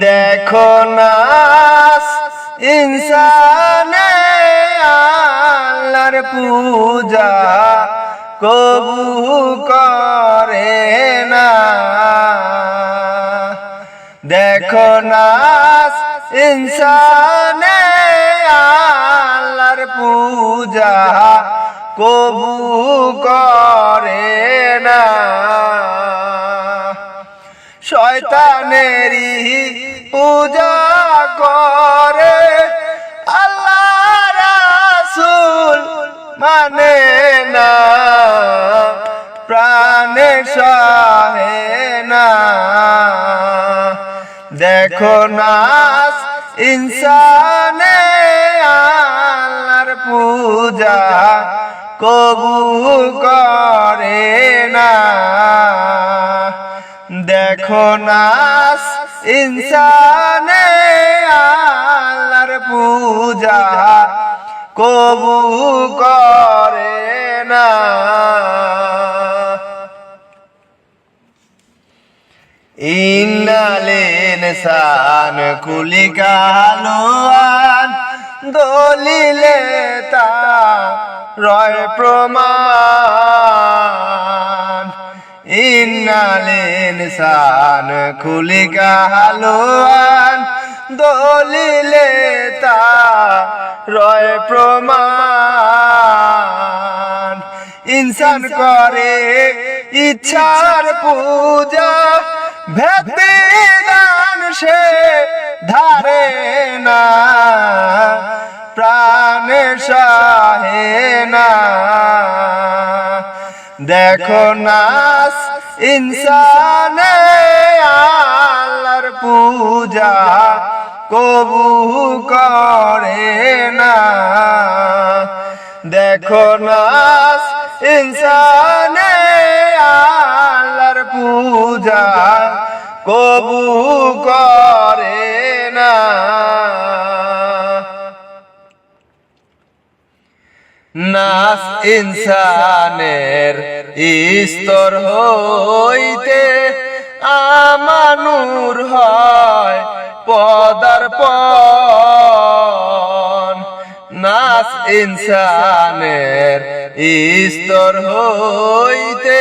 দেখো না ইনসানে আল্লাহর পূজা কবু করে না। দেখো না ইনসানে আল্লাহর পূজা কবু করে না। শয়তানেরই পূজা করে আল্লাহ রাসূল মানে না, প্রাণে সহে না। দেখো না ইনসানে আল্লাহর পূজা কবু করে না। দেখো না ইনসানে আল্লাহর পূজা কবু করে না। ইন্নালেন সান কুলিকালোয়ান দলিলে তা রয় প্রমাণ। ইন্নালেন সান কুলিকালোয়ান দলিলে তা রয় প্রমাণ। ইনসান করে ইচ্ছার পূজা ভেদান সে ধারে না। দেখো নাস ইনসানে আল্লাহর পূজা কবু করে না। দেখো নাস ইনসানে আল্লাহর পূজা কবু করে না। নাস ইনসানের স্তর হইতে আমানুর হয় পদার্পণ। নাস ইনসানের স্তর হইতে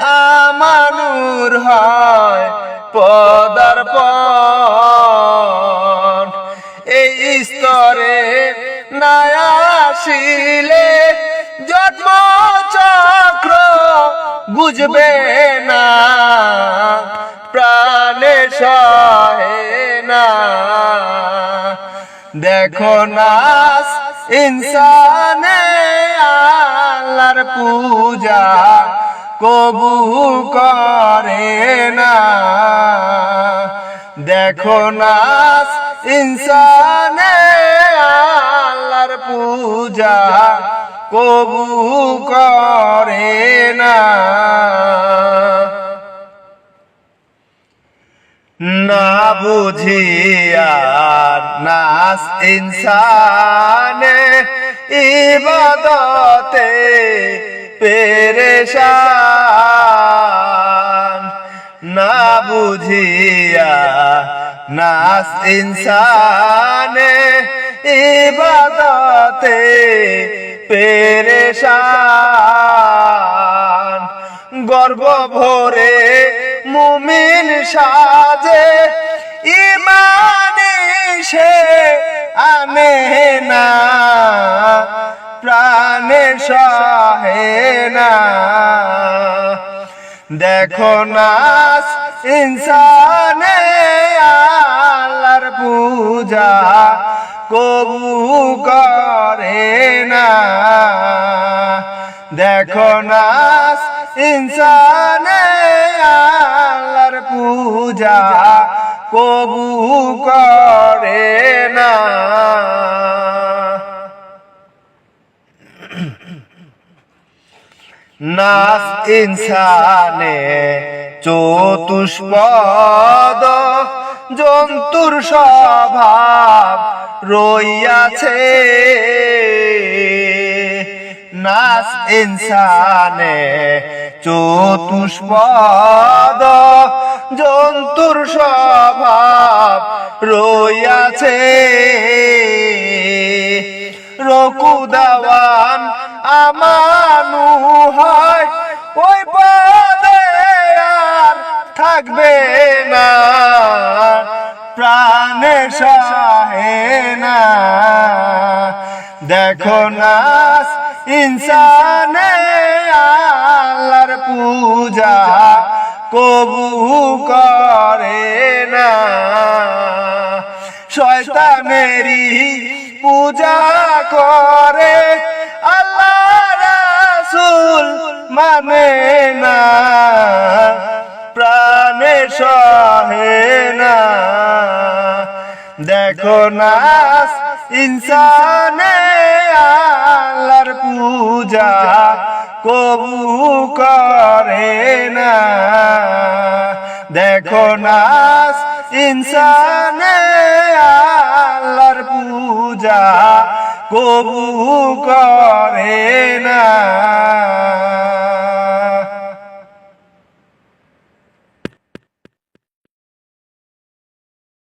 আমানুর হয় পদার্পণ। বুঝবে না, প্রাণে সহে না। দেখো নাস, ইনসানে আল্লাহর পূজা কবু করে না। দেখো নাস, ইনসানে আল্লাহর পূজা কবু করে না। না বুঝিয়া নাস ইনসানে ইবাদতে পেরেশান। না বুঝিয়া নাস ইনসানে ইবাদতে পেরেশান, গর্ব ভরে মুমিন সাজে ইমানে সে আনে না, প্রাণে সহে না। দেখো নাস ইনসানে আল্লাহর পূজা কবু করে না। দেখো নাস ইনসানে আল্লাহর পূজা কবু করে না। নাস ইনসানে চতুষ্পদ জন্তুর স্বভাব রইয়াছে। নাস ইনসানে চতুষ্পদ জন্তুর স্বভাব রইয়াছে। রকুদাওয়ান আমানু হয় ওই আর থাকবে না, প্রাণে সহে না। দেখো নাস ইনসানে আল্লাহর পূজা কবু করে না। শয়তানেরই পূজা করে আল্লাহ রাসূল মানে না। নাস ইনসানে আল্লাহর পূজা কবু করে না। দেখো নাস ইনসানে আল্লাহর পূজা কবু করে না।